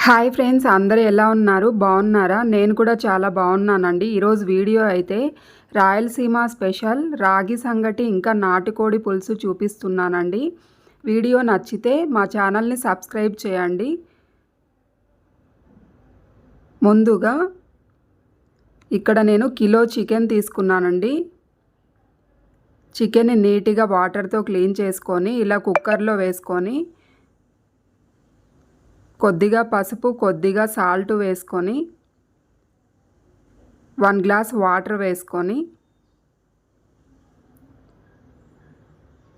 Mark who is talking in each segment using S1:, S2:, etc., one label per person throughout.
S1: Hi friends అందరూ ఎలా ఉన్నారు? బాగున్నారా? నేను కూడా చాలా బాగున్నానండి. ఈరోజు వీడియో అయితే రాయలసీమ స్పెషల్ రాగి సంగటి ఇంకా నాటుకోడి పులుసు చూపిస్తున్నానండి. వీడియో నచ్చితే మా ఛానల్ని సబ్స్క్రైబ్ చేయండి. ముందుగా ఇక్కడ నేను కిలో చికెన్ తీసుకున్నానండి. చికెన్ని నీట్గా వాటర్తో క్లీన్ చేసుకొని ఇలా కుక్కర్లో వేసుకొని కొద్దిగా పసుపు కొద్దిగా సాల్ట్ వేసుకొని వన్ గ్లాస్ వాటర్ వేసుకొని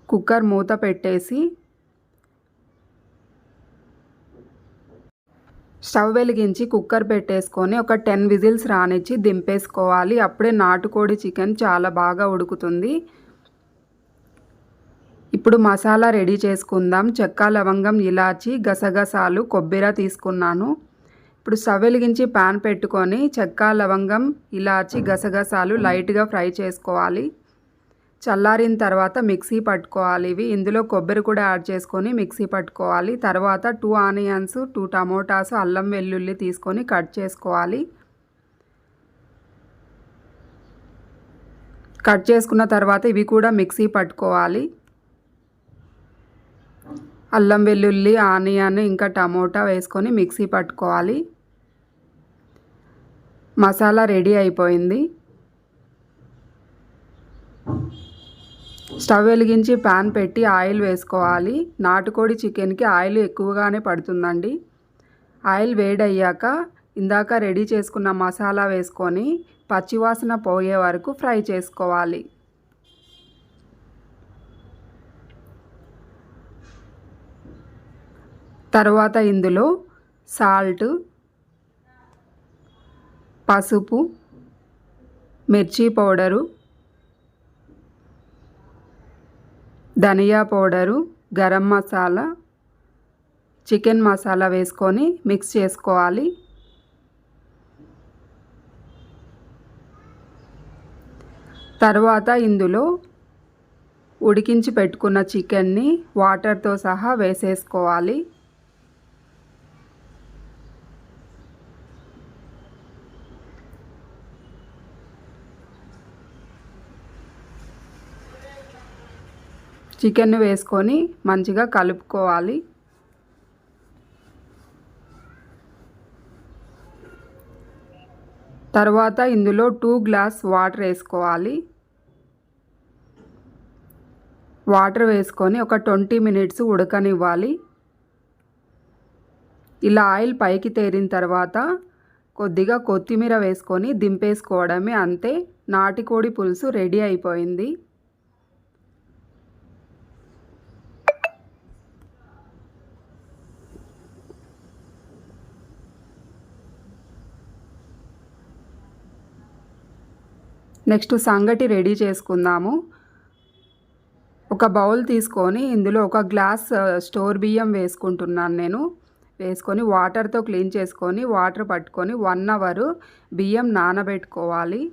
S1: కుక్కర్ మూత పెట్టేసి స్టవ్ వెలిగించి కుక్కర్ పెట్టేసుకొని ఒక టెన్ విజిల్స్ రానిచ్చి దింపేసుకోవాలి. అప్పుడే నాటుకోడి చికెన్ చాలా బాగా ఉడుకుతుంది. ఇప్పుడు మసాలా రెడీ చేసుకుందాం. చెక్క లవంగం ఇలాచి గసగసాలు కొబ్బరి తీసుకున్నాను. ఇప్పుడు స్టవ్ ప్యాన్ పెట్టుకొని చెక్క లవంగం ఇలాచి గసగసాలు లైట్గా ఫ్రై చేసుకోవాలి. చల్లారిన తర్వాత మిక్సీ పట్టుకోవాలి. ఇవి ఇందులో కొబ్బరి కూడా యాడ్ చేసుకొని మిక్సీ పట్టుకోవాలి. తర్వాత టూ ఆనియన్స్ టూ టమోటాస్ అల్లం వెల్లుల్లి తీసుకొని కట్ చేసుకోవాలి. కట్ చేసుకున్న తర్వాత ఇవి కూడా మిక్సీ పట్టుకోవాలి. అల్లం వెల్లుల్లి ఆనియన్ ఇంకా టమోటా వేసుకొని మిక్సీ పట్టుకోవాలి. మసాలా రెడీ అయిపోయింది. స్టవ్ వెలిగించి ప్యాన్ పెట్టి ఆయిల్ వేసుకోవాలి. నాటుకోడి చికెన్కి ఆయిల్ ఎక్కువగానే పడుతుందండి. ఆయిల్ వేడయ్యాక ఇందాక రెడీ చేసుకున్న మసాలా వేసుకొని పచ్చివాసన పోయే వరకు ఫ్రై చేసుకోవాలి. తర్వాత ఇందులో సాల్ట్ పసుపు మిర్చి పౌడరు ధనియా పౌడరు గరం మసాలా చికెన్ మసాలా వేసుకొని మిక్స్ చేసుకోవాలి. తర్వాత ఇందులో ఉడికించి పెట్టుకున్న చికెన్ని వాటర్తో సహా వేసేసుకోవాలి. చికెన్ వేసుకొని మంచిగా కలుపుకోవాలి. తర్వాత ఇందులో టూ గ్లాస్ వాటర్ వేసుకోవాలి. వాటర్ వేసుకొని ఒక ట్వంటీ మినిట్స్ ఉడకనివ్వాలి. ఇలా ఆయిల్ పైకి తేరిన తర్వాత కొద్దిగా కొత్తిమీర వేసుకొని దింపేసుకోవడమే అంతే. నాటికోడి పులుసు రెడీ అయిపోయింది. నెక్స్ట్ సంగటి రెడీ చేసుకుందాము. ఒక బౌల్ తీసుకొని ఇందులో ఒక గ్లాస్ స్టోర్ బియ్యం వేసుకుంటున్నాను నేను. వేసుకొని వాటర్తో క్లీన్ చేసుకొని వాటర్ పట్టుకొని వన్ అవర్ బియ్యం నానబెట్టుకోవాలి.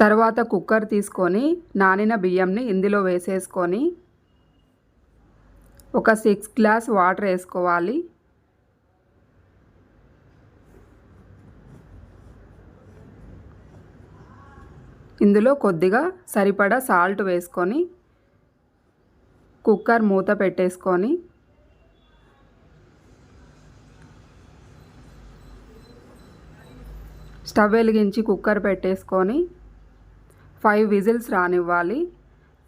S1: తర్వాత కుక్కర్ తీసుకొని నానిన బియ్యంని ఇందులో వేసేసుకొని ఒక సిక్స్ గ్లాస్ వాటర్ వేసుకోవాలి. ఇందులో కొద్దిగా సరిపడా సాల్ట్ వేసుకొని కుక్కర్ మూత పెట్టేసుకొని స్టవ్ వెలిగించి కుక్కర్ పెట్టేసుకొని ఫైవ్ విజిల్స్ రానివ్వాలి.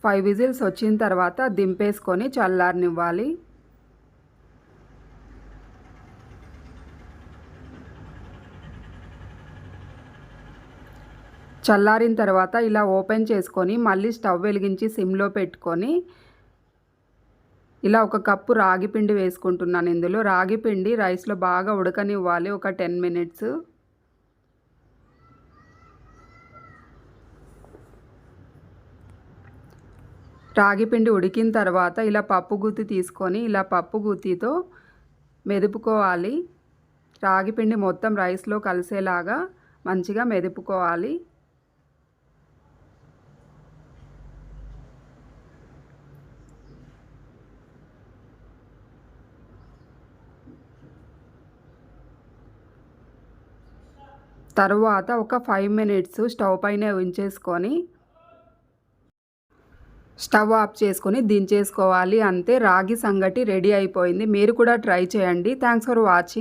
S1: ఫైవ్ విజిల్స్ వచ్చిన తర్వాత దింపేసుకొని చల్లారనివ్వాలి. చల్లారిన తర్వాత ఇలా ఓపెన్ చేసుకొని మళ్ళీ స్టవ్ వెలిగించి సిమ్లో పెట్టుకొని ఇలా ఒక కప్పు రాగి పిండి వేసుకుంటున్నాను ఇందులో. రాగి పిండి రైస్లో బాగా ఉడకనివ్వాలి. ఒక టెన్ మినిట్స్. రాగి పిండి ఉడికిన తర్వాత ఇలా పప్పు గుత్తి తీసుకొని ఇలా పప్పు గుత్తితో మెదుపుకోవాలి. రాగి పిండి మొత్తం రైస్లో కలిసేలాగా మంచిగా మెదుపుకోవాలి. తర్వాత ఒక ఫైవ్ మినిట్స్ స్టవ్ పైన ఉంచేసుకొని స్టవ్ ఆఫ్ చేసుకొని దించేసుకోవాలి. అంతే రాగి సంగటి రెడీ అయిపోయింది. మీరు కూడా ట్రై చేయండి. Thanks for watching.